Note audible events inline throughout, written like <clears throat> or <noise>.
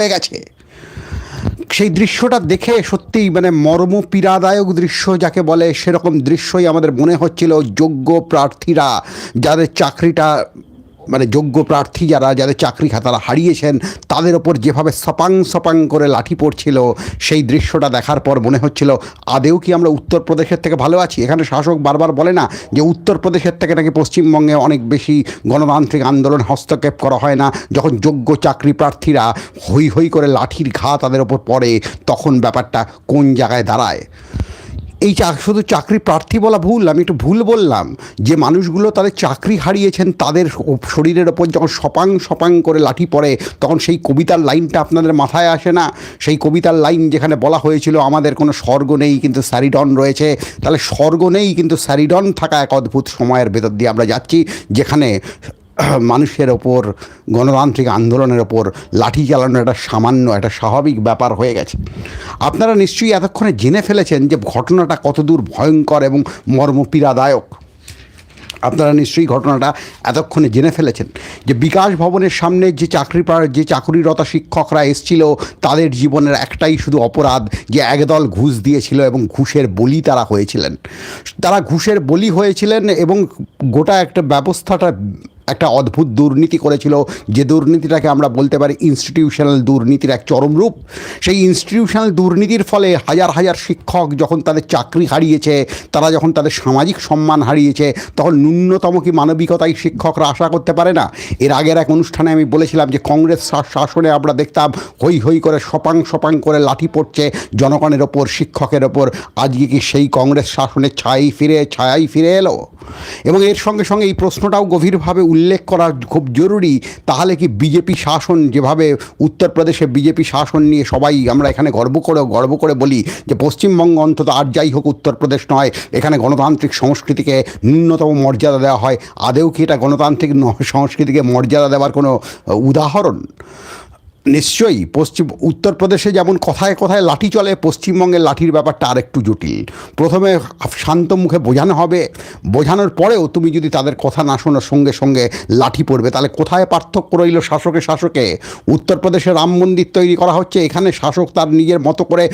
হয়ে গেছে। সেই দৃশ্যটা দেখে সত্যিই মানে মর্ম পীড়াদায়ক দৃশ্য যাকে বলে, সেরকম দৃশ্যই আমাদের মনে হচ্ছিল যোগ্য প্রার্থীরা, যাদের চাকরিটা মানে যোগ্য প্রার্থী যারা, যাদের চাকরি তারা হারিয়েছেন, তাদের ওপর যেভাবে সপাং সপাং করে লাঠি পড়ছিল, সেই দৃশ্যটা দেখার পর মনে হচ্ছিল, আদেও কি আমরা উত্তরপ্রদেশের থেকে ভালো আছি? এখানে শাসক বারবার বলে না যে উত্তরপ্রদেশের থেকে নাকি পশ্চিমবঙ্গে অনেক বেশি গণতান্ত্রিক আন্দোলন হস্তক্ষেপ করা হয় না। যখন যোগ্য চাকরি প্রার্থীরা হই হই করে লাঠির ঘা তাদের ওপর পড়ে, তখন ব্যাপারটা কোন জায়গায় দাঁড়ায়? এই শুধু চাকরি প্রার্থী বলা ভুল, আমি একটু ভুল বললাম। যে মানুষগুলো তাদের চাকরি হারিয়েছেন, তাদের শরীরের ওপর যখন সপাং সপাং করে লাঠি পড়ে, তখন সেই কবিতার লাইনটা আপনাদের মাথায় আসে না? সেই কবিতার লাইন যেখানে বলা হয়েছিল, আমাদের কোনো স্বর্গ নেই, কিন্তু স্যারিডন রয়েছে। তাহলে স্বর্গ নেই, কিন্তু স্যারিডন থাকা এক অদ্ভুত সময়ের ভেতর দিয়ে আমরা যাচ্ছি, যেখানে <clears throat> মানুষের ওপর, গণতান্ত্রিক আন্দোলনের ওপর লাঠি চালানো একটা সামান্য, একটা স্বাভাবিক ব্যাপার হয়ে গেছে। আপনারা নিশ্চয়ই এতক্ষণে জেনে ফেলেছেন যে ঘটনাটা কতদূর ভয়ঙ্কর এবং মর্মপীড়াদায়ক। আপনারা নিশ্চয়ই ঘটনাটা এতক্ষণে জেনে ফেলেছেন যে বিকাশ ভবনের সামনে যে চাকরি যে চাকরিরত শিক্ষকরা এসছিল, তাদের জীবনের একটাই শুধু অপরাধ যে একদল ঘুষ দিয়েছিল এবং ঘুষের বলি তারা হয়েছিলেন। তারা ঘুষের বলি হয়েছিলেন এবং গোটা একটা ব্যবস্থাটা একটা অদ্ভুত দুর্নীতি করেছিল। যে দুর্নীতিটাকে আমরা বলতে পারি ইনস্টিটিউশনাল দুর্নীতির এক চরম রূপ। সেই ইনস্টিটিউশনাল দুর্নীতির ফলে হাজার হাজার শিক্ষক যখন তাদের চাকরি হারিয়েছে, তারা যখন তাদের সামাজিক সম্মান হারিয়েছে, তখন ন্যূনতম কি মানবিকতাই শিক্ষকরা আশা করতে পারে না? এর আগের এক অনুষ্ঠানে আমি বলেছিলাম যে কংগ্রেস শাসনে আমরা দেখতাম হই হই করে সপাং সপাং করে লাঠি পড়ছে জনগণের ওপর, শিক্ষকের ওপর। আজকে কি সেই কংগ্রেস শাসনের ছাই ফিরে ছায়াই ফিরে এলো? এবং এর সঙ্গে সঙ্গে এই প্রশ্নটাও গভীরভাবে উল্লেখ করা খুব জরুরি, তাহলে কি বিজেপি শাসন যেভাবে উত্তরপ্রদেশে বিজেপি শাসন নিয়ে সবাই আমরা এখানে গর্ব করে গর্ব করে বলি যে পশ্চিমবঙ্গ অন্তত আর যাই হোক উত্তরপ্রদেশ নয়, এখানে গণতান্ত্রিক সংস্কৃতিকে ন্যূনতম মর্যাদা দেওয়া হয়। আদেও কি এটা গণতান্ত্রিক সংস্কৃতিকে মর্যাদা দেওয়ার কোনো উদাহরণ? নিশ্চয়ই পশ্চিম, উত্তরপ্রদেশে যেমন কথায় কথায় লাঠি চলে, পশ্চিমবঙ্গের লাঠির ব্যাপারটা আরেকটু জটিল। প্রথমে শান্ত মুখে বোঝানো হবে। বোঝানোর পরেও তুমি যদি তাদের কথা না শোনার সঙ্গে সঙ্গে লাঠি পড়বে। তাহলে কোথায় পার্থক্য রইল শাসকে শাসকে? উত্তরপ্রদেশে রাম মন্দির তৈরি করা হচ্ছে। এখানে শাসক তার নিজের মতো করে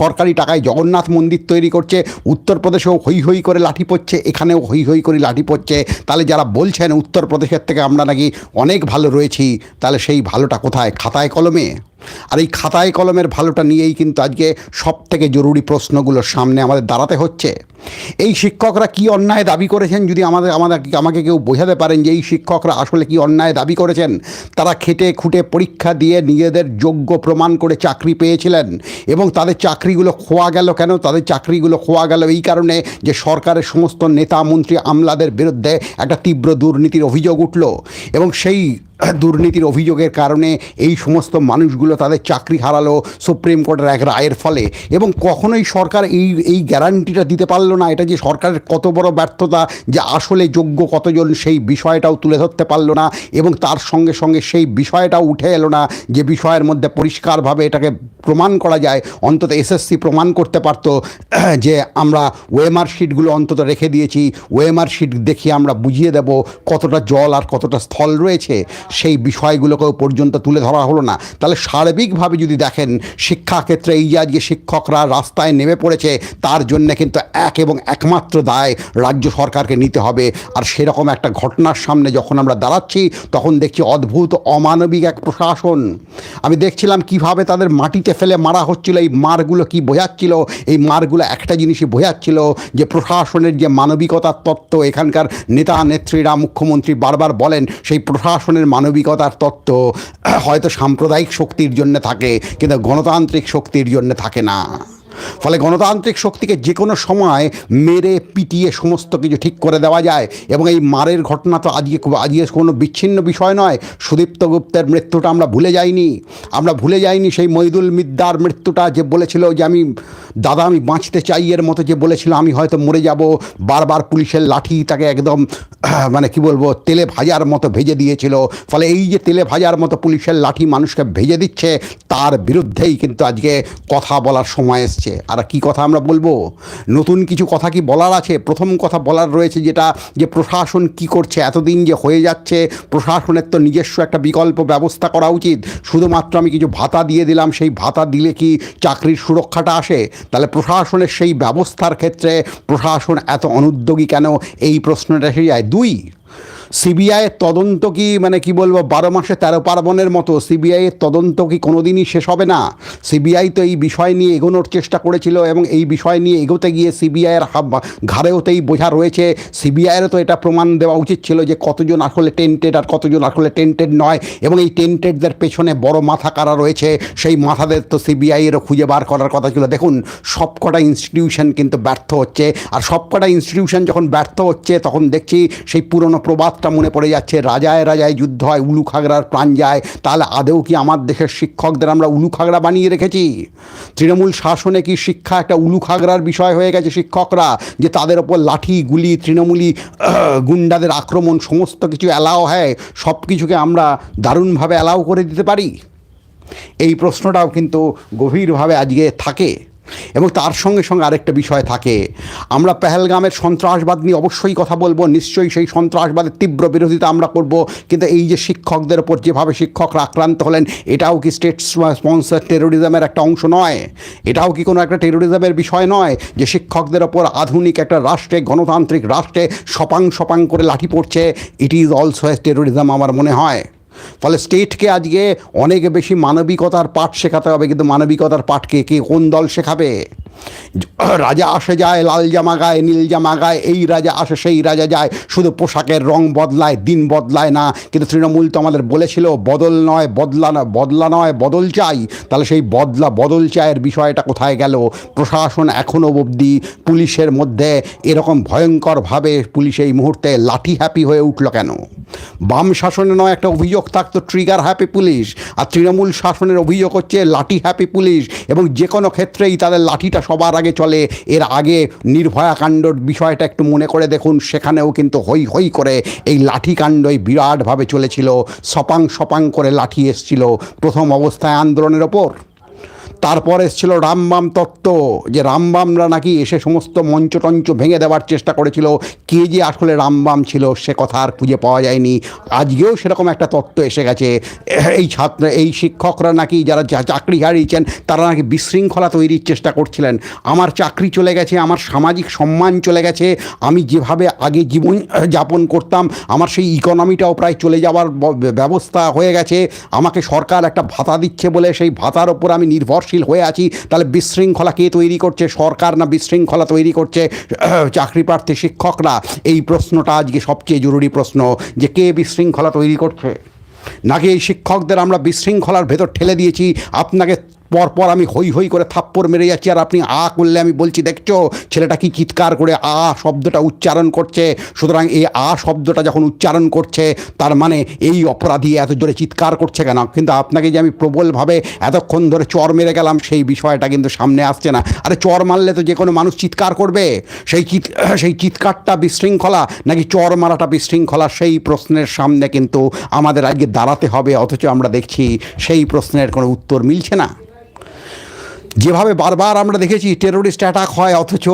সরকারি টাকায় জগন্নাথ মন্দির তৈরি করছে। উত্তরপ্রদেশেও হই হই করে লাঠি পড়ছে। এখানেও হই হই করে লাঠি পড়ছে। তাহলে যারা বলছেন উত্তরপ্রদেশের থেকে আমরা নাকি অনেক ভালো রয়েছি, তাহলে সেই ভালোটা কোথায়? খাতায় কলমে? আর এই খাতায় কলমের ভালোটা নিয়েই কিন্তু আজকে সব থেকে জরুরি প্রশ্নগুলোর সামনে আমাদের দাঁড়াতে হচ্ছে। এই শিক্ষকরা কি অন্যায় দাবি করেছেন? যদি আমাদের আমাদের, আমাকে কেউ বোঝাতে পারেন যে এই শিক্ষকরা আসলে কি অন্যায় দাবি করেছেন? তারা খেটে খুঁটে পরীক্ষা দিয়ে নিজেদের যোগ্য প্রমাণ করে চাকরি পেয়েছিলেন এবং তাদের চাকরিগুলো খোয়া গেল কেন? তাদের চাকরিগুলো খোয়া গেল এই কারণে যে সরকারের সমস্ত নেতা মন্ত্রী আমলাদের বিরুদ্ধে একটা তীব্র দুর্নীতির অভিযোগ উঠল এবং সেই <clears throat> দুর্নীতির অভিযোগের কারণে এই সমস্ত মানুষগুলো তাদের চাকরি হারালো, সুপ্রিম কোর্টের এক রায়ের ফলে। এবং কখনোই সরকার এই এই গ্যারান্টিটা দিতে পারল না। এটা যে সরকারের কত বড় ব্যর্থতা যে আসলে যোগ্য কতজন সেই বিষয়টাও তুলে ধরতে পারল না। এবং তার সঙ্গে সঙ্গে সেই বিষয়টাও উঠে এলো না যে বিষয়ের মধ্যে পরিষ্কারভাবে এটাকে প্রমাণ করা যায়। অন্তত এসএসসি প্রমাণ করতে পারতো <clears throat> যে আমরা ওয়েমার শিটগুলো অন্তত রেখে দিয়েছি। ওয়েমার শিট দেখিয়ে আমরা বুঝিয়ে দেব কতটা জল আর কতটা স্থল রয়েছে। সেই বিষয়গুলোকেও পর্যন্ত তুলে ধরা হলো না। তাহলে সার্বিকভাবে যদি দেখেন, শিক্ষাক্ষেত্রে এই যে আজকে শিক্ষকরা রাস্তায় নেমে পড়েছে, তার জন্য কিন্তু এক এবং একমাত্র দায় রাজ্য সরকারকে নিতে হবে। আর সেরকম একটা ঘটনার সামনে যখন আমরা দাঁড়াচ্ছি, তখন দেখছি অদ্ভুত, অমানবিক এক প্রশাসন। আমি দেখছিলাম কীভাবে তাদের মাটিতে ফেলে মারা হচ্ছিল, এই মারগুলো কি বোঝাচ্ছিল? এই মারগুলো একটা জিনিসই বোঝাচ্ছিল যে প্রশাসনের যে মানবিকতার তত্ত্ব, এখানকার নেতা নেত্রীরা মুখ্যমন্ত্রী বারবার বলেন, সেই প্রশাসনের মানবিকতার তত্ত্ব হয়তো সাম্প্রদায়িক শক্তির জন্য থাকে কিন্তু গণতান্ত্রিক শক্তির জন্য থাকে না। ফলে গণতান্ত্রিক শক্তিকে যে কোনো সময় মেরে পিটিয়ে সমস্ত কিছু ঠিক করে দেওয়া যায় এবং এই মারের ঘটনা তো আজকে আজকে কোনো বিচ্ছিন্ন বিষয় নয়। সুদীপ্ত গুপ্তের মৃত্যুটা আমরা ভুলে যাইনি। আমরা ভুলে যাইনি সেই মইদুল মিদ্দার মৃত্যুটা যে বলেছিল যে আমি দাদা, আমি বাঁচতে চাই এর মতো যে বলেছিল, আমি হয়তো মরে যাব। বারবার পুলিশের লাঠি তাকে একদম মানে কি বলব, তেলে ভাজার মতো ভেজে দিয়েছিল। ফলে এই যে তেলে ভাজার মতো পুলিশের লাঠি মানুষকে ভেজে দিচ্ছে, তার বিরুদ্ধেই কিন্তু আজকে কথা বলার সময় এসছে। এসছে আর কি কথা আমরা বলব? নতুন কিছু কথা কি বলার আছে? প্রথম কথা বলার রয়েছে যেটা, যে প্রশাসন কি করছে? এতদিন যে হয়ে যাচ্ছে, প্রশাসনের তো নিজস্ব একটা বিকল্প ব্যবস্থা করা উচিত। শুধুমাত্র আমি কিছু ভাতা দিয়ে দিলাম, সেই ভাতা দিলে কি চাকরির সুরক্ষাটা আসে? তাহলে প্রশাসনের সেই ব্যবস্থার ক্ষেত্রে প্রশাসন এত অনুদ্যোগী কেন? এই প্রশ্নটা এসে যায়। দুই সিবিআইয়ের তদন্ত কি মানে কি বলব, বারো মাসে তেরো পার্বণের মতো সিবিআইয়ের তদন্ত কি কোনোদিনই শেষ হবে না? সিবিআই তো এই বিষয় নিয়ে এগোনোর চেষ্টা করেছিল এবং এই বিষয় নিয়ে এগোতে গিয়ে সিবিআইয়ের ঘাড়েওতেই বোঝা রয়েছে। সিবিআইয়েরও তো এটা প্রমাণ দেওয়া উচিত ছিল যে কতজন আসলে টেন্টেড আর কতজন আসলে টেন্টেড নয় এবং এই টেন্টেডদের পেছনে বড় মাথা কারা রয়েছে, সেই মাথাদের তো সিবিআইয়েরও খুঁজে বার করার কথা ছিল। দেখুন, সবকটা ইনস্টিটিউশন কিন্তু ব্যর্থ হচ্ছে। আর সবকটা ইনস্টিটিউশন যখন ব্যর্থ হচ্ছে, তখন দেখছি সেই পুরনো প্রবাদটা মনে পড়ে যাচ্ছে। রাজায় রাজায় যুদ্ধ হয়, উলু খাগড়ার প্রাণ যায়। তাহলে আদেও কি আমার দেশের শিক্ষকদের আমরা উলু খাগড়া বানিয়ে রেখেছি? তৃণমূল শাসনে কি শিক্ষা একটা উলু খাগড়ার বিষয় হয়ে গেছে শিক্ষকরা? যে তাদের ওপর লাঠি, গুলি, তৃণমূলী গুন্ডাদের আক্রমণ, সমস্ত কিছু অ্যালাও হয় সব কিছুকে আমরা দারুণভাবে অ্যালাও করে দিতে পারি? এই প্রশ্নটাও কিন্তু গভীরভাবে আজকে থাকে। এবং তার সঙ্গে সঙ্গে আরেকটা বিষয় থাকে। আমরা পেহেলগামের সন্ত্রাসবাদ নিয়ে অবশ্যই কথা বলব, নিশ্চয়ই সেই সন্ত্রাসবাদের তীব্র বিরোধিতা আমরা করব। কিন্তু এই যে শিক্ষকদের ওপর যেভাবে শিক্ষকরা আক্রান্ত হলেন, এটাও কি স্টেট স্পন্সার টেরোরিজমের একটা অংশ নয়? এটাও কি কোনো একটা টেরোরিজমের বিষয় নয়? যে শিক্ষকদের ওপর আধুনিক একটা রাষ্ট্রে, গণতান্ত্রিক রাষ্ট্রে সপাং সপাং করে লাঠি পড়ছে ইট ইজ অলসো টেরোরিজম আমার মনে হয়। ফলে স্টেটকে আজকে অনেক বেশি মানবিকতার পাঠ শেখাতে হবে, কিন্তু মানবিকতার পাঠকে কে কোন দল শেখাবে? রাজা আসে যায়, লাল জামা গায়, নীল জামা গায়, এই রাজা আসে, সেই রাজা যায়। শুধু পোশাকের রং বদলায়, দিন বদলায় না। কিন্তু তৃণমূল তো আমাদের বলেছিল, বদল নয়, বদলা না বদলা নয়, বদল চাই। তাহলে সেই বদলা, বদল চায়ের বিষয়টা কোথায় গেল? প্রশাসন এখনও অবধি পুলিশের মধ্যে এরকম ভয়ঙ্করভাবে পুলিশ এই মুহূর্তে লাঠি হ্যাপি হয়ে উঠল কেন? বাম শাসনে নয়, একটা অভিযোগ থাকতো ট্রিগার হ্যাপি পুলিশ আর তৃণমূল শাসনের অভিযোগ হচ্ছে লাঠি হ্যাপি পুলিশ এবং যে কোনো ক্ষেত্রেই তাদের লাঠিটা সবার আগে চলে। এর আগে নির্ভয়া কাণ্ডর বিষয়টা একটু মনে করে দেখুন। সেখানেও কিন্তু হই হই করে এই লাঠি কাণ্ডই বিরাটভাবে চলেছিল। সপাং সপাং করে লাঠি এসছিল। প্রথম অবস্থায় আন্দোলনের ওপর। তারপর এসেছিল রামবাম তত্ত্ব, যে রামবামরা নাকি এসে সমস্ত মঞ্চ টঞ্চ ভেঙে দেওয়ার চেষ্টা করেছিল। কে যে আসলে রামবাম ছিল সে কথা আর খুঁজে পাওয়া যায়নি। আজকেও সেরকম একটা তত্ত্ব এসে গেছে। এই ছাত্র, এই শিক্ষকরা নাকি যারা চাকরি হারিয়েছেন, তারা নাকি বিশৃঙ্খলা তৈরির চেষ্টা করছিলেন। আমার চাকরি চলে গেছে, আমার সামাজিক সম্মান চলে গেছে, আমি যেভাবে আগে জীবন যাপন করতাম, আমার সেই ইকোনমিটাও প্রায় চলে যাওয়ার ব্যবস্থা হয়ে গেছে। আমাকে সরকার একটা ভাতা দিচ্ছে বলে সেই ভাতার ওপর আমি নির্ভরশীল হয়ে আছি, তাহলে বিশৃঙ্খলা কে তৈরি করছে? সরকার না বিশৃঙ্খলা তৈরি করছে? <clears throat> চাকরি প্রার্থী শিক্ষকরা? এই প্রশ্নটা আজকে সবচেয়ে জরুরি প্রশ্ন, যে কে বিশৃঙ্খলা তৈরি করছে? নাকি এই শিক্ষকদের আমরা বিশৃঙ্খলার ভেতর ঠেলে দিয়েছি? আপনাকে পরপর আমি হই হই করে থাপ্পড় মেরে যাচ্ছি আর আপনি আ করলে আমি বলছি, দেখছ, ছেলেটা কি চিৎকার করে আ শব্দটা উচ্চারণ করছে? সুতরাং এই আ শব্দটা যখন উচ্চারণ করছে, তার মানে এই অপরাধী এত জোরে চিৎকার করছে কেন? কিন্তু আপনাকে যে আমি প্রবলভাবে এতক্ষণ ধরে চর মেরে গেলাম, সেই বিষয়টা কিন্তু সামনে আসছে না। আরে চর মারলে তো যে কোনো মানুষ চিৎকার করবে। সেই চিৎ, সেই চিৎকারটা বিশৃঙ্খলা নাকি চর মারাটা বিশৃঙ্খলা, সেই প্রশ্নের সামনে কিন্তু আমাদের আজকে দাঁড়াতে হবে, অথচ আমরা দেখছি সেই প্রশ্নের কোনো উত্তর মিলছে না। যেভাবে বারবার আমরা দেখেছি টেরোরিস্ট অ্যাটাক হয় অথচ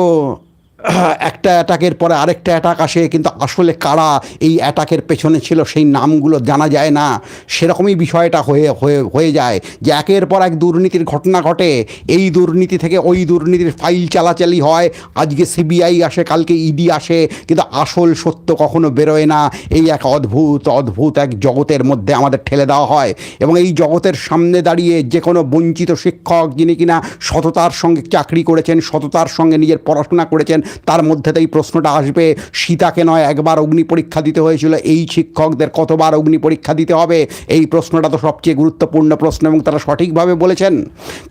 <clears throat> একটা অ্যাটাকের পরে আরেকটা অ্যাটাক আসে, কিন্তু আসলে কারা এই অ্যাটাকের পেছনে ছিল সেই নামগুলো জানা যায় না। সেরকমই বিষয়টা হয়ে হয়ে হয়ে যায় যে একের পর এক দুর্নীতির ঘটনা ঘটে। এই দুর্নীতি থেকে ওই দুর্নীতির ফাইল চালাচালি হয়। আজকে সিবিআই আসে, কালকে ইডি আসে, কিন্তু আসল সত্য কখনো বেরোয় না। এই এক অদ্ভুত অদ্ভুত এক জগতের মধ্যে আমাদের ঠেলে দেওয়া হয়। এবং এই জগতের সামনে দাঁড়িয়ে যে কোনো বঞ্চিত শিক্ষক যিনি কিনা সততার সঙ্গে চাকরি করেছেন, সততার সঙ্গে নিজের পড়াশোনা করেছেন তার মধ্যে তো এই প্রশ্নটা আসবে, সীতাকে নয়, একবার অগ্নি পরীক্ষা দিতে হয়েছিল, এই শিক্ষকদের কতবার অগ্নি পরীক্ষা দিতে হবে? এই প্রশ্নটা তো সবচেয়ে গুরুত্বপূর্ণ প্রশ্ন এবং তারা সঠিকভাবে বলেছেন।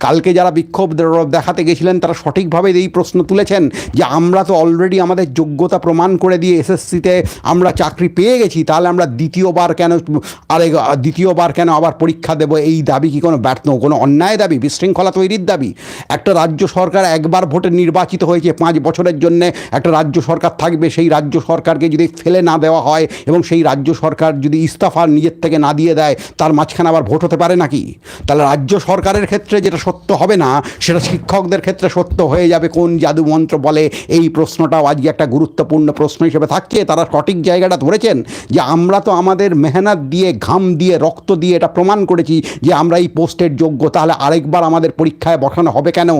কালকে যারা বিক্ষোভ দেখাতে গেছিলেন, তারা সঠিকভাবে এই প্রশ্ন তুলেছেন যে, আমরা তো অলরেডি আমাদের যোগ্যতা প্রমাণ করে দিয়ে এসএসসিতে আমরা চাকরি পেয়ে গেছি, তাহলে আমরা দ্বিতীয়বার কেন আরে, দ্বিতীয়বার কেন আবার পরীক্ষা দেবো? এই দাবি কি কোনো ব্যর্থ? কোনো অন্যায় দাবি? বিশৃঙ্খলা তৈরির দাবি? একটা রাজ্য সরকার একবার ভোটে নির্বাচিত হয়েছে, পাঁচ বছরের জন্য জন্যে একটা রাজ্য সরকার থাকবে, সেই রাজ্য সরকারকে যদি ফেলে না দেওয়া হয় এবং সেই রাজ্য সরকার যদি ইস্তফা নিজের থেকে না দিয়ে দেয়, তার মাঝখানে আবার ভোট হতে পারে নাকি? তাহলে রাজ্য সরকারের ক্ষেত্রে যেটা সত্য হবে না, সেটা শিক্ষকদের ক্ষেত্রে সত্য হয়ে যাবে। কোন জাদু মন্ত্র বলে এই প্রশ্নটাও আজকে একটা গুরুত্বপূর্ণ প্রশ্ন হিসেবে থাকছে। তারা সঠিক জায়গাটা ধরেছেন যে আমরা তো আমাদের মেহনত দিয়ে, ঘাম দিয়ে, রক্ত দিয়ে এটা প্রমাণ করেছি যে আমরা এই পোস্টের যোগ্য। তাহলে আরেকবার আমাদের পরীক্ষায় বসানো হবে কেন?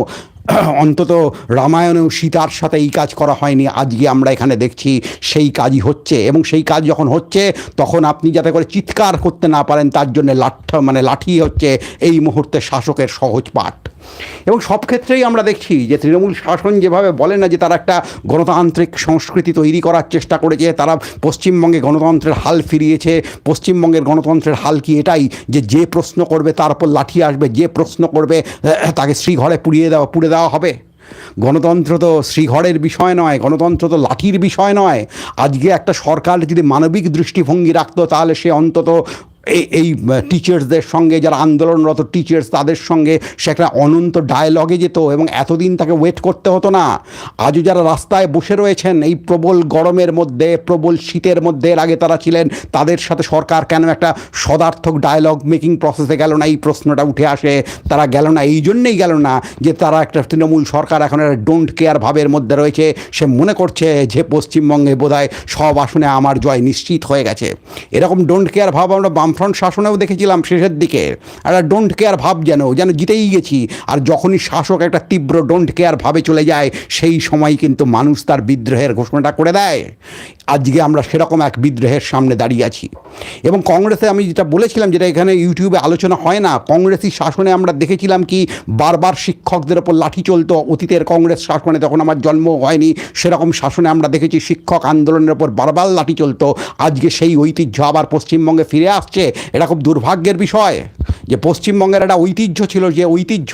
<clears throat> অন্তত রামায়ণেও সীতার সাথে এই কাজ করা হয়নি। আজকে আমরা এখানে দেখছি সেই কাজই হচ্ছে এবং সেই কাজ যখন হচ্ছে, তখন আপনি যাতে করে চিৎকার করতে না পারেন, তার জন্য লাঠ মানে লাঠি হচ্ছে এই মুহূর্তে শাসকের সহজ পাঠ। এবং সব ক্ষেত্রেই আমরা দেখছি যে তৃণমূল শাসন যেভাবে বলে না যে তারা একটা গণতান্ত্রিক সংস্কৃতি তৈরি করার চেষ্টা করেছে, তারা পশ্চিমবঙ্গে গণতন্ত্রের হাল ফিরিয়েছে, পশ্চিমবঙ্গের গণতন্ত্রের হাল কি এটাই? যে যে প্রশ্ন করবে তার উপর লাঠি আসবে, যে প্রশ্ন করবে তাকে শ্রীঘরে পুড়িয়ে দেওয়া, পুড়ে দেওয়া হবে। গণতন্ত্র তো শ্রীঘরের বিষয় নয়, গণতন্ত্র তো লাঠির বিষয় নয়। আজকে একটা সরকার যদি মানবিক দৃষ্টিভঙ্গি রাখতো, তাহলে সে অন্তত এই এই টিচার্সদের সঙ্গে যারা আন্দোলনরত টিচার্স তাদের সঙ্গে সে একটা অনন্ত ডায়লগে যেত এবং এতদিন তাকে ওয়েট করতে হতো না। আজও যারা রাস্তায় বসে রয়েছেন, এই প্রবল গরমের মধ্যে, প্রবল শীতের মধ্যে এর আগে তারা ছিলেন, তাদের সাথে সরকার কেন একটা সদার্থক ডায়লগ মেকিং প্রসেসে গেল না? এই প্রশ্নটা উঠে আসে, তারা গেল না? এই জন্যেই গেল না যে তারা একটা তৃণমূল সরকার এখন একটা ডোন্ট কেয়ার ভাবের মধ্যে রয়েছে। সে মনে করছে যে পশ্চিমবঙ্গে বোধহয় সব আসনে আমার জয় নিশ্চিত হয়ে গেছে। এরকম ডোন্ট কেয়ার ভাব আমরা বামফ্রন্ট শাসনেও দেখেছিলাম শেষের দিকে। একটা ডোন্ট কেয়ার ভাব যেন যেন জিতেই গেছি। আর যখনই শাসক একটা তীব্র ডোন্ট কেয়ার ভাবে চলে যায়, সেই সময় কিন্তু মানুষ তার বিদ্রোহের ঘোষণাটা করে দেয়। আজকে আমরা সেরকম এক বিদ্রোহের সামনে দাঁড়িয়ে আছি। এবং কংগ্রেসে আমি যেটা বলেছিলাম, যেটা এখানে ইউটিউবে আলোচনা হয় না, কংগ্রেসি শাসনে আমরা দেখেছিলাম কি বারবার শিক্ষকদের ওপর লাঠি চলতো। অতীতের কংগ্রেস শাসনে তখন আমার জন্ম হয়নি, সেরকম শাসনে আমরা দেখেছি শিক্ষক আন্দোলনের ওপর বারবার লাঠি চলতো। আজকে সেই ঐতিহ্য আবার পশ্চিমবঙ্গে ফিরে আসছে। এটা খুব দুর্ভাগ্যের বিষয় যে পশ্চিমবঙ্গের একটা ঐতিহ্য ছিল যে ঐতিহ্য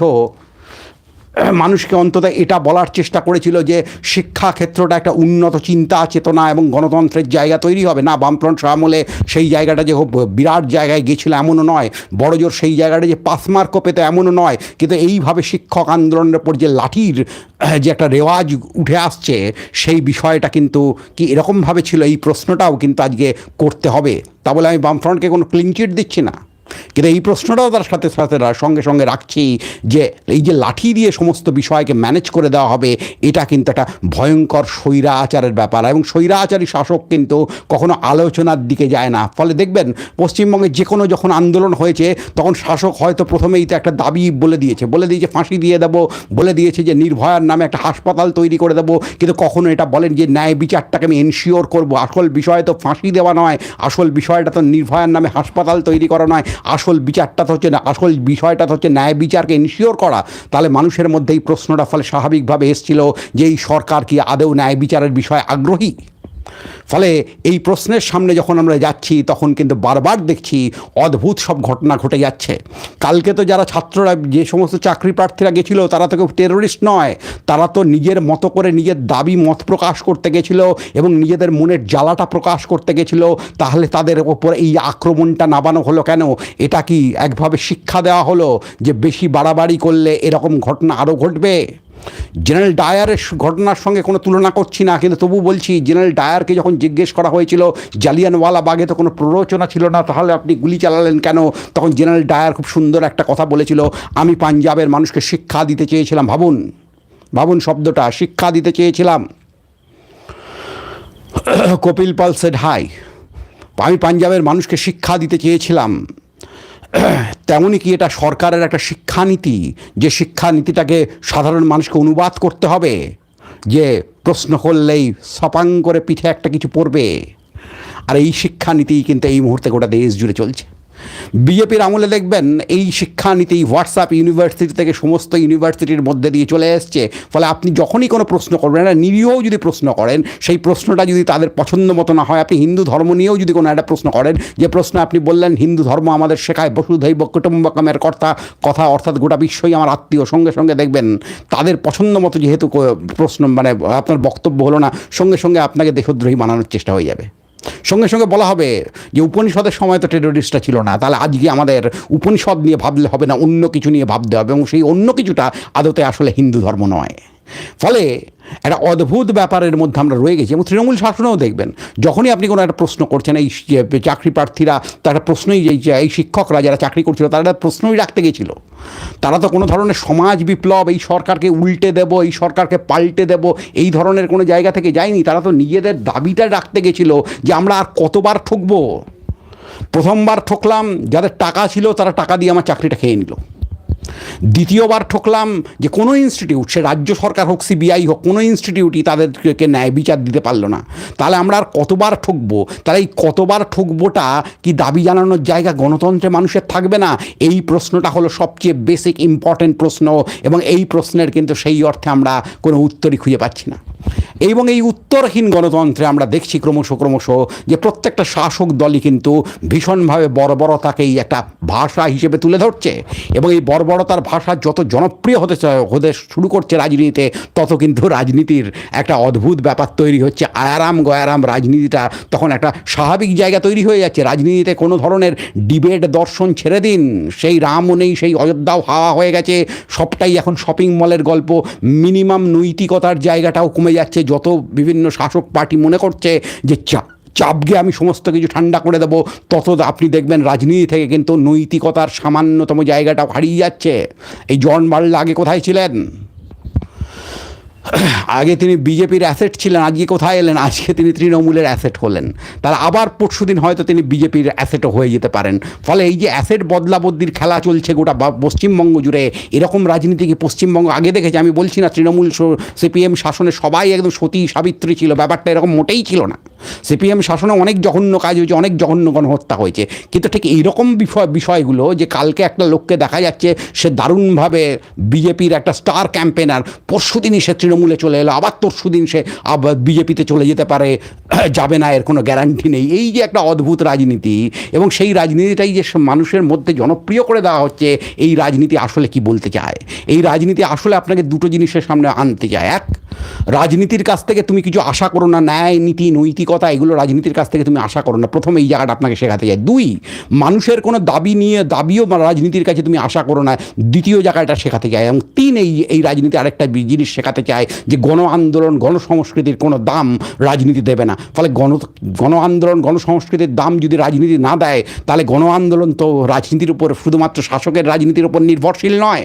<clears throat> মানুষকে অন্তত এটা বলার চেষ্টা করেছিল যে শিক্ষা ক্ষেত্রটা একটা উন্নত চিন্তা, চেতনা এবং গণতন্ত্রের জায়গা তৈরি হবে। না, বামফ্রন্ট আমলে সেই জায়গাটা যে বিরাট জায়গায় গেছিল এমনও নয়। বড়জোর সেই জায়গাটা যে পাসমার্কও পেতো এমনও নয়। কিন্তু এইভাবে শিক্ষক আন্দোলনের উপর যে লাঠির, <clears throat> যে একটা রেওয়াজ উঠে আসছে, সেই বিষয়টা কিন্তু কি এরকমভাবে ছিল? এই প্রশ্নটাও কিন্তু আজকে করতে হবে। তা বলে আমি বামফ্রন্টকে কোনো ক্লিনচিট দিচ্ছি না। কিন্তু এই প্রশ্নটাও তার সাথে সাথে সঙ্গে সঙ্গে রাখছি যে এই যে লাঠি দিয়ে সমস্ত বিষয়কে ম্যানেজ করে দেওয়া হবে, এটা কিন্তু একটা ভয়ঙ্কর স্বৈরা আচারের ব্যাপার। এবং স্বৈরা আচারী শাসক কিন্তু কখনো আলোচনার দিকে যায় না। ফলে দেখবেন, পশ্চিমবঙ্গে যে কোনো যখন আন্দোলন হয়েছে, তখন শাসক হয়তো প্রথমেই তো একটা দাবি বলে দিয়েছে। বলে দিয়েছে, ফাঁসি দিয়ে দেবো। বলে দিয়েছে যে, নির্ভয়ার নামে একটা হাসপাতাল তৈরি করে দেবো। কিন্তু কখনো এটা বলেন যে, ন্যায় বিচারটাকে আমি এনশিওর করব। আসল বিষয় তো ফাঁসি দেওয়া নয়। আসল বিষয়টা তো নির্ভয়ার নামে হাসপাতাল তৈরি করা নয়। আসল বিচারটা তো হচ্ছে না, আসল বিষয়টা তো হচ্ছে ন্যায় বিচারকে ইনশিওর করা। তাহলে মানুষের মধ্যে এই প্রশ্নটা ফলে স্বাভাবিকভাবে এসেছিল যে এই সরকার কি আদৌ ন্যায় বিচারের বিষয়ে আগ্রহী? ফলে এই প্রশ্নের সামনে যখন আমরা যাচ্ছি, তখন কিন্তু বারবার দেখছি অদ্ভুত সব ঘটনা ঘটে যাচ্ছে। কালকে তো যারা ছাত্ররা, যে সমস্ত চাকরি প্রার্থীরা গেছিল, তারা তো কেউ টেরোরিস্ট নয়। তারা তো নিজের মতো করে নিজের দাবি মত প্রকাশ করতে গেছিল এবং নিজেদের মনের জ্বালাটা প্রকাশ করতে গেছিল। তাহলে তাদের ওপর এই আক্রমণটা নামানো হলো কেন? এটা কি একভাবে শিক্ষা দেওয়া হলো যে বেশি বাড়াবাড়ি করলে এরকম ঘটনা আরও ঘটবে? জেনারেল ডায়ারের ঘটনার সঙ্গে কোনো তুলনা করছি না, কিন্তু তবু বলছি, জেনারেল ডায়ারকে যখন জিজ্ঞেস করা হয়েছিল, জালিয়ানওয়ালা বাগে তো কোনো প্ররোচনা ছিল না, তাহলে আপনি গুলি চালালেন কেন? তখন জেনারেল ডায়ার খুব সুন্দর একটা কথা বলেছিল, আমি পাঞ্জাবের মানুষকে শিক্ষা দিতে চেয়েছিলাম, ভাবুন ভাবুন শব্দটা, শিক্ষা দিতে চেয়েছিলাম। <clears throat> কপিল পাল সেড হাই আমি পাঞ্জাবের মানুষকে শিক্ষা দিতে চেয়েছিলাম। তেমনই কি এটা সরকারের একটা শিক্ষানীতি? যে শিক্ষানীতিটাকে সাধারণ মানুষকে অনুবাদ করতে হবে, যে প্রশ্ন করলেই সপাং করে পিঠে একটা কিছু পড়বে। আর এই শিক্ষানীতি কিন্তু এই মুহূর্তে গোটা দেশ জুড়ে চলছে। বিজেপির আমলে দেখবেন এই শিক্ষানীতি হোয়াটসঅ্যাপ ইউনিভার্সিটি থেকে সমস্ত ইউনিভার্সিটির মধ্যে দিয়ে চলে এসছে। ফলে আপনি যখনই কোনো প্রশ্ন করবেন, একটা নিরীহ যদি প্রশ্ন করেন, সেই প্রশ্নটা যদি তাদের পছন্দ মতো না হয়, আপনি হিন্দু ধর্ম নিয়েও যদি কোনো একটা প্রশ্ন করেন, যে প্রশ্ন আপনি বললেন, হিন্দু ধর্ম আমাদের শেখায়, বসুধৈব কুটুম্বকমের কর্তা, কথা অর্থাৎ গোটা বিশ্বই আমার আত্মীয়, সঙ্গে সঙ্গে দেখবেন, তাদের পছন্দ মতো যেহেতু প্রশ্ন মানে আপনার বক্তব্য হলো না, সঙ্গে সঙ্গে আপনাকে দেশদ্রোহী বানানোর চেষ্টা হয়ে যাবে। সঙ্গে সঙ্গে বলা হবে যে উপনিষদের সময় তো টেরোরিস্টটা ছিল না। তাহলে আজকে আমাদের উপনিষদ নিয়ে ভাবলে হবে না, অন্য কিছু নিয়ে ভাবতে হবে এবং সেই অন্য কিছুটা আদতে আসলে হিন্দু ধর্ম নয়। ফলে একটা অদ্ভুত ব্যাপারের মধ্যে আমরা রয়ে গেছি এবং তৃণমূল শাসনেও দেখবেন, যখনই আপনি কোনো একটা প্রশ্ন করছেন, এই চাকরি প্রার্থীরা, তারা প্রশ্নই এই যে, এই শিক্ষকরা যারা চাকরি করছিল, তারা প্রশ্নই রাখতে গেছিল। তারা তো কোনো ধরনের সমাজ বিপ্লব, এই সরকারকে উল্টে দেব, এই সরকারকে পাল্টে দেব, এই ধরনের কোনো জায়গা থেকে যায়নি। তারা তো নিজেদের দাবিটা রাখতে গেছিল যে, আমরা আর কতবার ঠকবো? প্রথমবার ঠকলাম, যাদের টাকা ছিল তারা টাকা দিয়ে আমার চাকরিটা খেয়ে নিল। দ্বিতীয়বার ঠকলাম যে কোনো ইনস্টিটিউট সে রাজ্য সরকার হোক সিবিআই হোক, কোনো ইনস্টিটিউটই তাদেরকে ন্যায় বিচার দিতে পারল না। তাহলে আমরা আর কতবার ঠকবো? তাহলে এই কতবার ঠকবোটা কি দাবি জানানোর জায়গা গণতন্ত্রে মানুষের থাকবে না? এই প্রশ্নটা হলো সবচেয়ে বেসিক ইম্পর্টেন্ট প্রশ্ন এবং এই প্রশ্নের কিন্তু সেই অর্থে আমরা কোনো উত্তরই খুঁজে পাচ্ছি না। এবং এই উত্তরহীন গণতন্ত্রে আমরা দেখছি ক্রমশ ক্রমশ যে প্রত্যেকটা শাসক দলই কিন্তু ভীষণভাবে বর্বরতাকেই একটা ভাষা হিসেবে তুলে ধরছে এবং এই বর্বরতার ভাষা যত জনপ্রিয় হতে হতে শুরু করছে রাজনীতিতে, তত কিন্তু রাজনীতির একটা অদ্ভুত ব্যাপার তৈরি হচ্ছে। আয়ারাম গয়ারাম রাজনীতিটা তখন একটা স্বাভাবিক জায়গা তৈরি হয়ে যাচ্ছে। রাজনীতিতে কোনো ধরনের ডিবেট দর্শন ছেড়ে দিন। সেই রামও নেই, সেই অযোধ্যাও হাওয়া হয়ে গেছে। সবটাই এখন শপিং মলের গল্প। মিনিমাম নৈতিকতার জায়গাটাও কমে যাচ্ছে। যত বিভিন্ন শাসক পার্টি মনে করছে যে, চা চাপকে আমি সমস্ত কিছু ঠান্ডা করে দেবো। তত আপনি দেখবেন রাজনীতি থেকে কিন্তু নৈতিকতার সামান্যতম জায়গাটাও হারিয়ে যাচ্ছে। এই জন বার্লা আগে কোথায় ছিলেন? <coughs> আগে তিনি বিজেপির অ্যাসেট ছিলেন, আজকে কোথায় এলেন? আজকে তিনি তৃণমূলের অ্যাসেট হলেন। তাহলে আবার পরশুদিন হয়তো তিনি বিজেপির অ্যাসেটও হয়ে যেতে পারেন। ফলে এই যে অ্যাসেট বদলাবদ্দির খেলা চলছে গোটা পশ্চিমবঙ্গ জুড়ে, এরকম রাজনীতি কি পশ্চিমবঙ্গ আগে দেখেছে? আমি বলছি না তৃণমূল সিপিএম শাসনে সবাই একদম সতী সাবিত্রী ছিল, ব্যাপারটা এরকম মোটেই ছিল না। সিপিএম শাসনে অনেক জঘন্য কাজ হয়েছে, অনেক জঘন্য গণহত্যা হয়েছে। কিন্তু ঠিক এইরকম বিষয়, বিষয়গুলো যে কালকে একটা লোককে দেখা যাচ্ছে, সে দারুণভাবে বিজেপির একটা স্টার ক্যাম্পেনার পরশুদিনই সে তৃণমূলে চলে এলো, আবার তোর সুদিন সে আবার বিজেপিতে চলে যেতে পারে, <clears throat> যাবে না, এর কোনো গ্যারান্টি নেই। এই যে একটা অদ্ভুত রাজনীতি, এবং সেই রাজনীতিটাই যে মানুষের মধ্যে জনপ্রিয় করে দেওয়া হচ্ছে, এই রাজনীতি আসলে কি বলতে চায়? এই রাজনীতি আসলে আপনাকে দুটো জিনিসের সামনে আনতে চায়। এক, রাজনীতির কাছ থেকে তুমি কিছু আশা করো না, ন্যায় নীতি, নৈতিকতা, এগুলো রাজনীতির কাছ থেকে তুমি আশা করো না। প্রথম এই জায়গাটা আপনাকে শেখাতে যায় দুই, মানুষের কোনো দাবি নিয়ে, দাবিও রাজনীতির কাছে তুমি আশা করো না, দ্বিতীয় জায়গাটা শেখাতে চায় এবং তিন, এই এই রাজনীতি আরেকটা জিনিস শেখাতে চায় যে গণ আন্দোলন গণসংস্কৃতির কোনো দাম রাজনীতি দেবে না। ফলে গণ গণ আন্দোলন গণসংস্কৃতির দাম যদি রাজনীতি না দেয়, তাহলে গণ আন্দোলন তো রাজনীতির উপর, শুধুমাত্র শাসকের রাজনীতির উপর নির্ভরশীল নয়।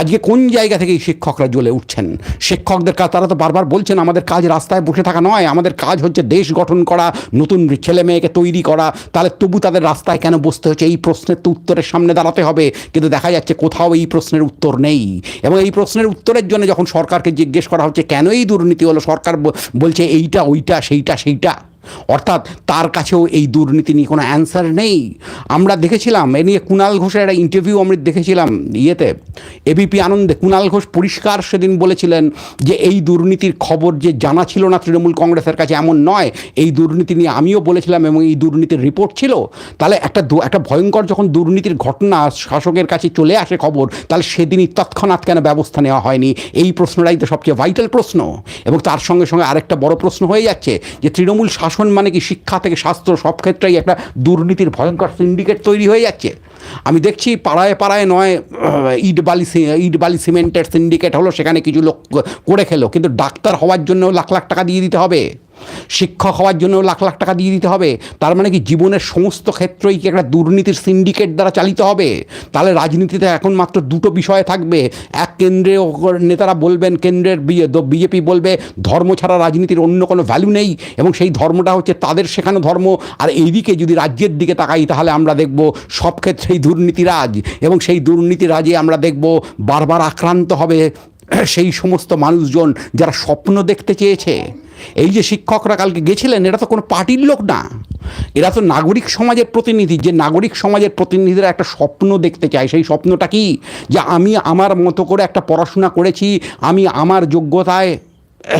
আজকে কোন জায়গা থেকে এই শিক্ষকরা জ্বলে উঠছেন? শিক্ষকদের কাজ তারা তো বারবার বলছেন, আমাদের কাজ রাস্তায় বসে থাকা নয়, আমাদের কাজ হচ্ছে দেশ গঠন করা, নতুন ছেলে মেয়েকে তৈরি করা। তাহলে তবু তাদের রাস্তায় কেন বসতে হচ্ছে? এই প্রশ্নের তো উত্তরের সামনে দাঁড়াতে হবে, কিন্তু দেখা যাচ্ছে কোথাও এই প্রশ্নের উত্তর নেই। এবং এই প্রশ্নের উত্তরের জন্য যখন সরকারকে জিজ্ঞেস করা হচ্ছে, কেন এই দুর্নীতি হলো? সরকার বলছে, এইটা, ওইটা, সেইটা সেইটা। অর্থাৎ তার কাছেও এই দুর্নীতি নিয়ে কোনো অ্যান্সার নেই। আমরা দেখেছিলাম, এ নিয়ে কুণাল ঘোষের একটা ইন্টারভিউ আমরা দেখেছিলাম ইয়েতে। এবিপি আনন্দে কুণাল ঘোষ পরিষ্কার সেদিন বলেছিলেন যে, এই দুর্নীতির খবর যে জানা ছিল না তৃণমূল কংগ্রেসের কাছে এমন নয়। এই দুর্নীতি নিয়ে আমিও বলেছিলাম এবং এই দুর্নীতির রিপোর্ট ছিল। তাহলে একটা একটা ভয়ঙ্কর যখন দুর্নীতির ঘটনা শাসকের কাছে চলে আসে খবর, তাহলে সেদিনই তৎক্ষণাৎ কেন ব্যবস্থা নেওয়া হয়নি? এই প্রশ্নটাই তো সবচেয়ে ভাইটাল প্রশ্ন। এবং তার সঙ্গে সঙ্গে আরেকটা বড় প্রশ্ন হয়ে যাচ্ছে যে, তৃণমূল শাসন মানে কি? শিক্ষা থেকে স্বাস্থ্য সব ক্ষেত্রেই একটা দুর্নীতির ভয়ঙ্কর সিন্ডিকেট তৈরি হয়ে যাচ্ছে। আমি দেখছি পাড়ায় পাড়ায় নয় ইট বালি ইট বালি সিমেন্টের সিন্ডিকেট হলো, সেখানে কিছু লোক করে খেলো। কিন্তু ডাক্তার হওয়ার জন্য লাখ লাখ টাকা দিয়ে দিতে হবে। শিক্ষক হওয়ার জন্য লাখ লাখ টাকা দিয়ে দিতে হবে। তার মানে কি জীবনের সমস্ত ক্ষেত্রেই কি একটা দুর্নীতির সিন্ডিকেট দ্বারা চালিত হবে? তাহলে রাজনীতিতে এখন মাত্র দুটো বিষয় থাকবে। এক কেন্দ্রে নেতারা বলবেন, কেন্দ্রের বিজেপি বলবে, ধর্ম ছাড়া রাজনীতির অন্য কোনো ভ্যালু নেই এবং সেই ধর্মটা হচ্ছে তাদের শেখানো ধর্ম। আর এইদিকে যদি রাজ্যের দিকে তাকাই, তাহলে আমরা দেখব সব ক্ষেত্রেই দুর্নীতিরাজ এবং সেই দুর্নীতিরাজে আমরা দেখব বারবার আক্রান্ত হবে। <clears throat> সেই সমস্ত মানুষজন যারা স্বপ্ন দেখতে চেয়েছে। এই যে শিক্ষকরা কালকে গেছিলেন, এরা তো কোনো পার্টির লোক না। এরা তো নাগরিক সমাজের প্রতিনিধি। যে নাগরিক সমাজের প্রতিনিধিরা একটা স্বপ্ন দেখতে চায়, সেই স্বপ্নটা কি? যে আমি আমার মতো করে একটা পড়াশোনা করেছি, আমি আমার যোগ্যতায়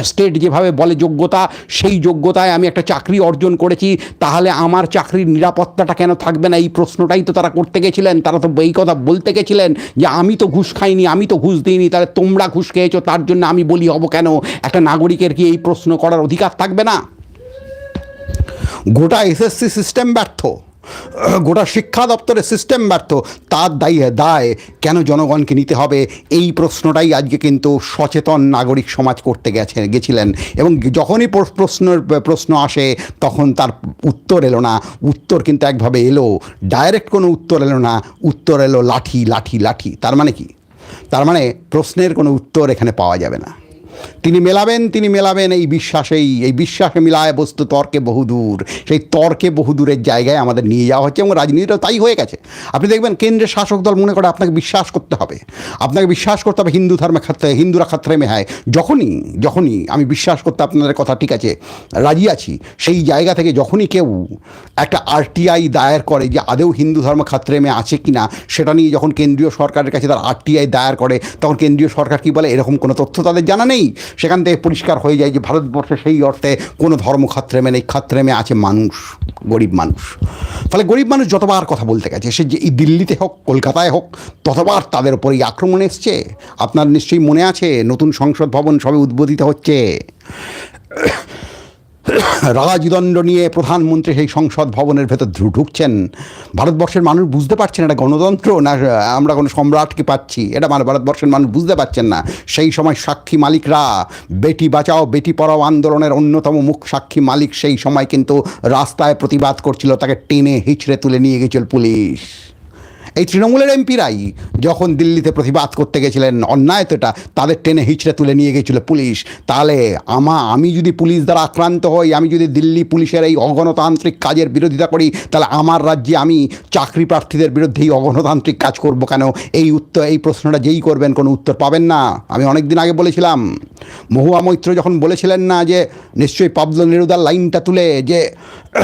স্টেট যেভাবে বলে যোগ্যতা, সেই যোগ্যতায় আমি একটা চাকরি অর্জন করেছি। তাহলে আমার চাকরির নিরাপত্তাটা কেন থাকবে না? এই প্রশ্নটাই তো তারা করতে গেছিলেন। তারা তো এই কথা বলতে গেছিলেন যে, আমি তো ঘুষ খাইনি, আমি তো ঘুষ দিইনি, তাহলে তোমরা ঘুষ খেয়েছো, তার জন্য আমি বলি হব কেন? একটা নাগরিকের কি এই প্রশ্ন করার অধিকার থাকবে না? গোটা এসএসসি সিস্টেম ব্যর্থ। গোটা শিক্ষা দপ্তরের সিস্টেম ব্যর্থ। তার দায়ী, দায় কেন জনগণকে নিতে হবে? এই প্রশ্নটাই আজকে কিন্তু সচেতন নাগরিক সমাজ করতে গেছে, গেছিলেন। এবং যখনই প্রশ্নের, প্রশ্ন আসে, তখন তার উত্তর এলো না। উত্তর কিন্তু একভাবে এলো। ডাইরেক্ট কোনো উত্তর এলো না। উত্তর এলো লাঠি লাঠি লাঠি। তার মানে কি? তার মানে প্রশ্নের কোনো উত্তর এখানে পাওয়া যাবে না। তিনি মেলাবেন তিনি মেলাবেন এই বিশ্বাসেই। এই বিশ্বাসে মিলায় বস্তু তর্কে বহুদূর। সেই তর্কে বহুদূরের জায়গায় আমাদের নিয়ে যাওয়া হচ্ছে এবং রাজনীতিটা তাই হয়ে গেছে। আপনি দেখবেন কেন্দ্রের শাসক দল মনে করে আপনাকে বিশ্বাস করতে হবে। আপনাকে বিশ্বাস করতে হবে হিন্দু ধর্মে খাত্রে হিন্দুরা খাত্রে মেহায়। যখনই যখনই আমি বিশ্বাস করতে আপনাদের কথা, ঠিক আছে, রাজি আছি, সেই জায়গা থেকে যখনই কেউ একটা আরটিআই দায়ের করে যে আদেও হিন্দু ধর্ম খাত্রে মে আছে কি না সেটা নিয়ে যখন কেন্দ্রীয় সরকারের কাছে তার আরটিআই দায়ের করে, তখন কেন্দ্রীয় সরকার কি বলে, এরকম কোনো তথ্য তাদের জানা নেই। সেখান থেকে পরিষ্কার হয়ে যায় যে ভারতবর্ষে সেই অর্থে কোনো ধর্মক্ষাত্রেমে নেই খাত্রেমে আছে মানুষ, গরিব মানুষ। ফলে গরিব মানুষ যতবার কথা বলতে গেছে, সে যে এই দিল্লিতে হোক, কলকাতায় হোক, ততবার তাদের ওপর এই আক্রমণ এসছে। আপনার নিশ্চয়ই মনে আছে, নতুন সংসদ ভবন সবে উদ্বোধিত হচ্ছে। <coughs> রাজদণ্ড নিয়ে প্রধানমন্ত্রী সেই সংসদ ভবনের ভেতর ঢুকছেন। ভারতবর্ষের মানুষ বুঝতে পারছেন এটা গণতন্ত্র না, আমরা কোনো সম্রাটকে পাচ্ছি? এটা মানে ভারতবর্ষের মানুষ বুঝতে পারছেন না। সেই সময় সাক্ষী মালিকরা, বেটি বাঁচাও, বেটি পড়াও আন্দোলনের অন্যতম মুখ সাক্ষী মালিক সেই সময় কিন্তু রাস্তায় প্রতিবাদ করছিল, তাকে টেনে হিচড়ে তুলে নিয়ে গেছিল পুলিশ। এই তৃণমূলের এমপিরাই যখন দিল্লিতে প্রতিবাদ করতে গেছিলেন অন্যায় তো এটা, তাদের টেনে হিচড়ে তুলে নিয়ে গেছিল পুলিশ। তাহলে আমা, আমি যদি পুলিশ দ্বারা আক্রান্ত হই, আমি যদি দিল্লি পুলিশের এই অগণতান্ত্রিক কাজের বিরোধিতা করি, তাহলে আমার রাজ্যে আমি চাকরি প্রার্থীদের বিরুদ্ধে এই অগণতান্ত্রিক কাজ করব কেন? এই উত্তর, এই প্রশ্নটা যেই করবেন, কোনো উত্তর পাবেন না। আমি অনেক দিন আগে বলেছিলাম, মহুয়া মৈত্র যখন বলেছিলেন না যে, নিশ্চয়ই পাবলো নেরুদার লাইনটা তুলে যে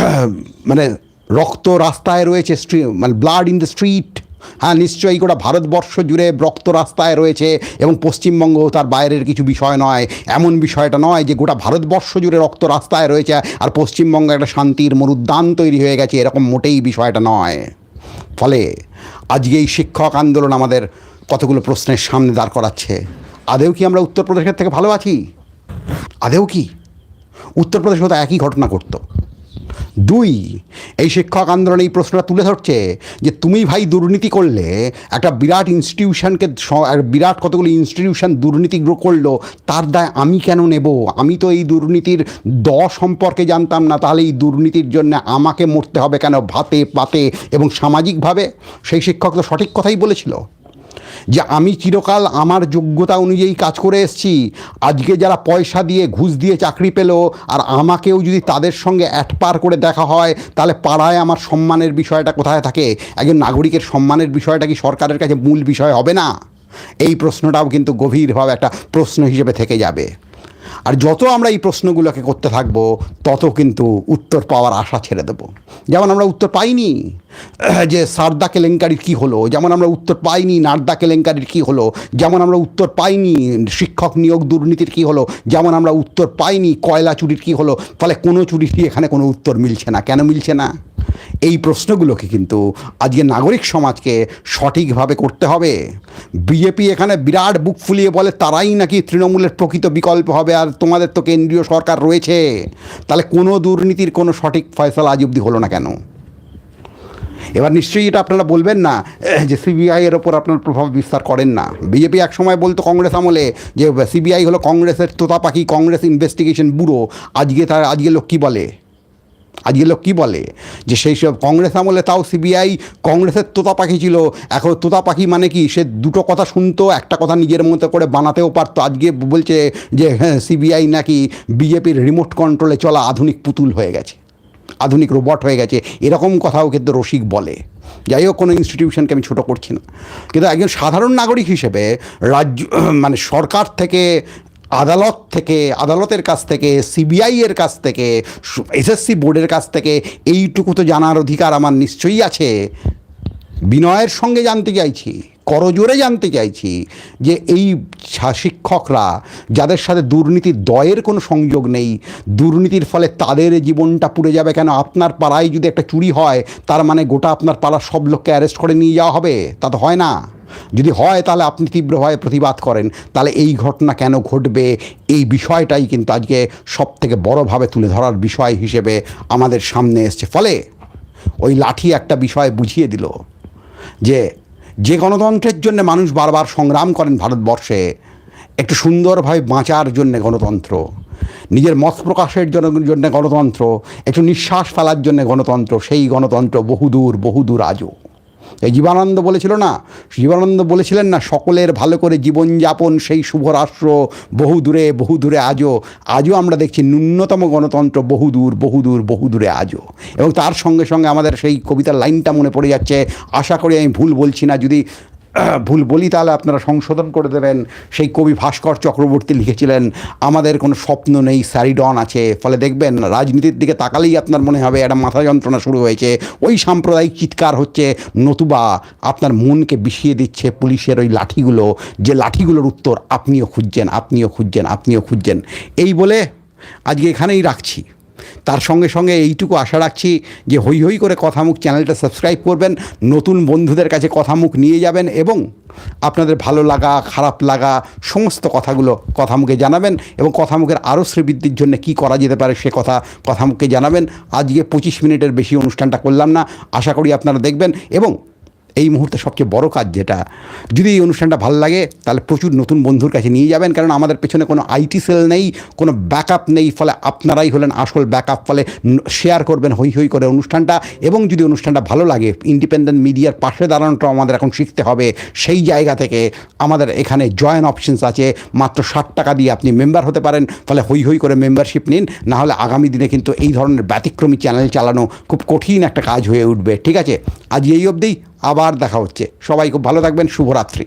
<clears throat> মানে রক্ত রাস্তায় রয়েছে মানে ব্লাড ইন দ্য স্ট্রিট হ্যাঁ নিশ্চয়ই গোটা ভারতবর্ষ জুড়ে রক্ত রাস্তায় রয়েছে এবং পশ্চিমবঙ্গ তার বাইরের কিছু বিষয় নয়। এমন বিষয়টা নয় যে গোটা ভারতবর্ষ জুড়ে রক্ত রাস্তায় রয়েছে আর পশ্চিমবঙ্গে একটা শান্তির মরুদ্যান তৈরি হয়ে গেছে। এরকম মোটেই বিষয়টা নয়। ফলে আজকে এই শিক্ষক আন্দোলন আমাদের কতগুলো প্রশ্নের সামনে দাঁড় করাচ্ছে? আদেও কি আমরা উত্তরপ্রদেশের থেকে ভালো আছি? আদেও কি? উত্তরপ্রদেশে তো একই ঘটনা ঘটতো দুই, এই শিক্ষক আন্দোলন এই প্রশ্নটা তুলে ধরছে যে তুমি ভাই দুর্নীতি করলে একটা বিরাট ইনস্টিটিউশনকে বিরাট কতগুলো ইনস্টিটিউশন দুর্নীতি করল, তার দায় আমি কেন নেব? আমি তো এই দুর্নীতির দ সম্পর্কে জানতাম না, তাহলে এই দুর্নীতির জন্য আমাকে মরতে হবে কেন ভাতে পাতে? এবং সামাজিকভাবে সেই শিক্ষক তো সঠিক কথাই বলেছিল। যে আমি চিরকাল আমার যোগ্যতা অনুযায়ী কাজ করে এসছি। আজকে যারা পয়সা দিয়ে ঘুষ দিয়ে চাকরি পেল আর আমাকেও যদি তাদের সঙ্গে অ্যাটপার করে দেখা হয়, তাহলে পাড়ায় আমার সম্মানের বিষয়টা কোথায় থাকে? একজন নাগরিকের সম্মানের বিষয়টা কি সরকারের কাছে মূল বিষয় হবে না? এই প্রশ্নটাও কিন্তু গভীরভাবে একটা প্রশ্ন হিসেবে থেকে যাবে। আর যত আমরা এই প্রশ্নগুলোকে করতে থাকব, তত কিন্তু উত্তর পাওয়ার আশা ছেড়ে দেবো। যেমন আমরা উত্তর পাইনি, <clears throat> যে সারদা কেলেঙ্কারির কী হলো, যেমন আমরা উত্তর পাইনি, নারদা কেলেঙ্কারির কী হলো, যেমন আমরা উত্তর পাইনি, শিক্ষক নিয়োগ দুর্নীতির কী হলো, যেমন আমরা উত্তর পাইনি, কয়লা চুরির কী হলো ফলে কোনো চুরিরই এখানে কোনো উত্তর মিলছে না। কেন মিলছে না? এই প্রশ্নগুলোকে কিন্তু আজকে নাগরিক সমাজকে সঠিকভাবে করতে হবে। বিজেপি এখানে বিরাট বুক ফুলিয়ে বলে, তারাই নাকি তৃণমূলের প্রকৃত বিকল্প হবে। আর তোমাদের তো কেন্দ্রীয় সরকার রয়েছে, তাহলে কোনো দুর্নীতির কোনো সঠিক ফয়সলা আজ অবধি হলো না কেন? এবার নিশ্চয়ই এটা আপনারা বলবেন না যে সিবিআই এর ওপর আপনার প্রভাব বিস্তার করেন না। বিজেপি একসময় বলতো কংগ্রেস আমলে যে সিবিআই হলো কংগ্রেসের তোতা পাখি কংগ্রেস ইনভেস্টিগেশন ব্যুরো, আজকে তার, আজকে লোক কী বলে? আজকে লোক কী বলে যে সেই সব কংগ্রেস আমলে তাও সিবিআই কংগ্রেসের তোতা পাখি ছিল। এখন তোতা পাখি মানে কি? সে দুটো কথা শুনতো, একটা কথা নিজের মতো করে বানাতেও পারতো। আজকে বলছে যে হ্যাঁ সিবিআই নাকি বিজেপির রিমোট কন্ট্রোলে চলা আধুনিক পুতুল হয়ে গেছে। আধুনিক রোবট হয়ে গেছে। এরকম কথাও কিন্তু রসিক বলে। যাই হোক, কোনো ইনস্টিটিউশনকে আমি ছোটো করছি না। কিন্তু একজন সাধারণ নাগরিক হিসেবে রাজ্য মানে সরকার থেকে আদালত থেকে, আদালতের কাছ থেকে সিবিআইয়ের কাছ থেকে এসএসসি বোর্ডের কাছ থেকে এইটুকু তো জানার অধিকার আমার নিশ্চয়ই আছে। বিনয়ের সঙ্গে জানতে চাইছি। করজোরে জানতে চাইছি যে এই শিক্ষকরা যাদের সাথে দুর্নীতির দয়ের কোনো সংযোগ নেই, দুর্নীতির ফলে তাদের জীবনটা পুড়ে যাবে কেন? আপনার পাড়ায় যদি একটা চুরি হয়, তার মানে গোটা আপনার পাড়ার সব লোককে অ্যারেস্ট করে নিয়ে যাওয়া হবে? তা তো হয় না। যদি হয়, তাহলে আপনি তীব্রভাবে প্রতিবাদ করেন। তাহলে এই ঘটনা কেন ঘটবে? এই বিষয়টাই কিন্তু আজকে সব থেকে বড়োভাবে তুলে ধরার বিষয় হিসেবে আমাদের সামনে এসছে। ফলে ওই লাঠি একটা বিষয় বুঝিয়ে দিল যে যে গণতন্ত্রের জন্য মানুষ বারবার সংগ্রাম করেন ভারতবর্ষে, একটু সুন্দরভাবে বাঁচার জন্যে গণতন্ত্র, নিজের মত প্রকাশের জন্য জন্য গণতন্ত্র, একটু নিঃশ্বাস ফেলার জন্য গণতন্ত্র, সেই গণতন্ত্র বহুদূর বহুদূর আজও। এই জীবানন্দ বলেছিল না, জীবানন্দ বলেছিলেন না, সকলের ভালো করে জীবনযাপন, সেই শুভ রাষ্ট্র বহু দূরে বহু দূরে আজও আজও আমরা দেখছি ন্যূনতম গণতন্ত্র বহুদূর বহুদূর বহুদূরে আজও। এবং তার সঙ্গে সঙ্গে আমাদের সেই কবিতার লাইনটা মনে পড়ে যাচ্ছে, আশা করি আমি ভুল বলছি না, যদি ভুল বলি তাহলে আপনারা সংশোধন করে দেবেন। সেই কবি ভাস্কর চক্রবর্তী লিখেছিলেন, আমাদের কোনো স্বপ্ন নেই, স্যারিডন আছে। ফলে দেখবেন, রাজনীতির দিকে তাকালেই আপনার মনে হবে, একটা মাথা যন্ত্রণা শুরু হয়েছে। ওই সাম্প্রদায়িক চিৎকার হচ্ছে, নতুবা আপনার মনকে বিষিয়ে দিচ্ছে পুলিশের ওই লাঠিগুলো, যে লাঠিগুলোর উত্তর আপনিও খুঁজছেন আপনিও খুঁজছেন আপনিও খুঁজছেন। এই বলে আজকে এখানেই রাখছি। তার সঙ্গে সঙ্গে এইটুকু আশা রাখছি যে হই হই করে কথামুখ চ্যানেলটা সাবস্ক্রাইব করবেন, নতুন বন্ধুদের কাছে কথামুখ নিয়ে যাবেন এবং আপনাদের ভালো লাগা, খারাপ লাগা, সমস্ত কথাগুলো কথামুখে জানাবেন এবং কথামুখের আরও শ্রীবৃদ্ধির জন্য কী করা যেতে পারে সে কথা কথামুখে জানাবেন। আজকে পঁচিশ মিনিটের বেশি অনুষ্ঠানটা করলাম না, আশা করি আপনারা দেখবেন এবং এই মুহূর্তে সবচেয়ে বড় কাজ যেটা, যদি এই অনুষ্ঠানটা ভালো লাগে, তাহলে প্রচুর নতুন বন্ধুর কাছে নিয়ে যাবেন, কারণ আমাদের পেছনে কোনো আইটি সেল নেই, কোনো ব্যাকআপ নেই, ফলে আপনারাই হলেন আসল ব্যাকআপ ফলে শেয়ার করবেন হই হই করে অনুষ্ঠানটা, এবং যদি অনুষ্ঠানটা ভালো লাগে ইন্ডিপেন্ডেন্ট মিডিয়ার পাশে দাঁড়ানোটা আমাদের এখন শিখতে হবে, সেই জায়গা থেকে আমাদের এখানে জয়েন অপশনস আছে, মাত্র ষাট টাকা দিয়ে আপনি মেম্বার হতে পারেন, ফলে হই হই করে মেম্বারশিপ নিন না হলে আগামী দিনে কিন্তু এই ধরনের ব্যতিক্রমী চ্যানেল চালানো খুব কঠিন একটা কাজ হয়ে উঠবে, ঠিক আছে? আজ এই অবধিই আবার দেখা হচ্ছে। সবাই খুব ভালো থাকবেন শুভরাত্রি।